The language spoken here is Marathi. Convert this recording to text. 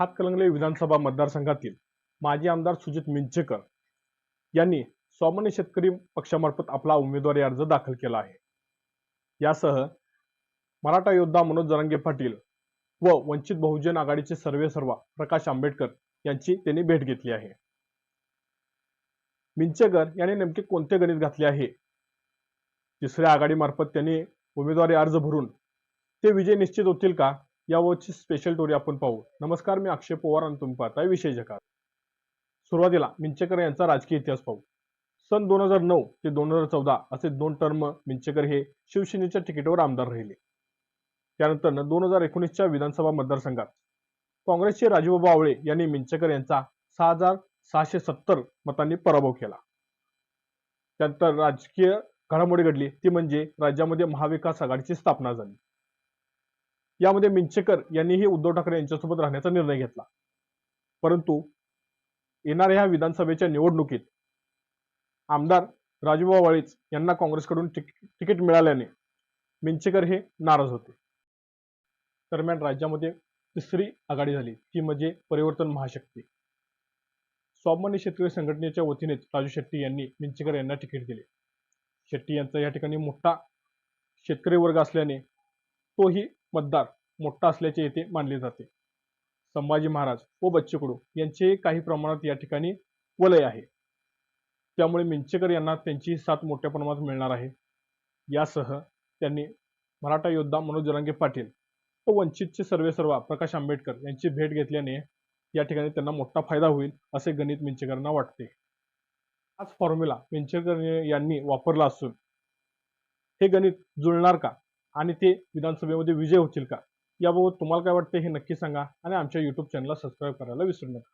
हातकलंगले विधानसभा मतदारसंघातील माजी आमदार सुजित मिंचेकर यांनी स्वामान्य शेतकरी पक्षामार्फत आपला उमेदवारी अर्ज दाखल केला आहे. यासह मराठा योद्धा मनोज जरांगे पाटील व वंचित बहुजन आघाडीचे सर्वेसर्वा प्रकाश आंबेडकर यांची त्यांनी भेट घेतली आहे. मिंचेकर यांनी नेमके कोणते गणित घातले आहे? तिसऱ्या आघाडीमार्फत त्यांनी उमेदवारी अर्ज भरून ते विजय निश्चित होतील का? यावरची स्पेशल स्टोरी आपण पाहू. नमस्कार मी अक्षय पवार आणि तुम्ही पाहताय विषय जकार सुरुवातीला मिंचेकर यांचा राजकीय इतिहास पाहू. सन दोन हजार नऊ ते दोन हजार चौदा असे दोन टर्म मिंचेकर हे शिवसेनेच्या तिकीटवर आमदार राहिले. त्यानंतर दोन हजार एकोणीसच्या विधानसभा मतदारसंघात काँग्रेसचे राजूबाबा आवळे यांनी मिंचेकर यांचा सहा हजार सहाशे सत्तर मतांनी पराभव केला. त्यानंतर राजकीय घडामोडी घडली. ती म्हणजे राज्यामध्ये महाविकास आघाडीची स्थापना झाली. यामध्ये मिंचेकर यांनीही उद्धव ठाकरे यांच्यासोबत राहण्याचा निर्णय घेतला. परंतु येणाऱ्या ह्या विधानसभेच्या निवडणुकीत आमदार राजूभाऊ वाळीच यांना काँग्रेसकडून तिक- तिकीट मिळाल्याने मिंचेकर हे नाराज होते. दरम्यान राज्यामध्ये तिसरी आघाडी झाली ती म्हणजे परिवर्तन महाशक्ती. स्वाभिमान्य शेतकरी संघटनेच्या वतीनेच राजू शेट्टी यांनी मिंचेकर यांना तिकीट दिले. शेट्टी यांचा या ठिकाणी मोठा शेतकरी वर्ग असल्याने तोही मतदार मोठा असल्याचे येथे मानले जाते. संभाजी महाराज व बच्चू कडू यांचे काही प्रमाणात या ठिकाणी वलय आहे. त्यामुळे मिंचेकर यांना त्यांची साथ मोठ्या प्रमाणात मिळणार आहे. यासह त्यांनी मराठा योद्धा मनोज जरांगे पाटील व वंचितचे सर्वेसर्वा प्रकाश आंबेडकर यांची भेट घेतल्याने या ठिकाणी त्यांना मोठा फायदा होईल असे गणित मिंचेकरांना वाटते. हाच फॉर्म्युला मिंचेकर यांनी वापरला असून हे गणित जुळणार का? आणि ते विधानसभेमध्ये विजय होतील का? याबाबत तुम्हाला काय वाटते हे नक्की सांगा आणि आमच्या युट्यूब चॅनलला सबस्क्राईब करायला विसरू नका.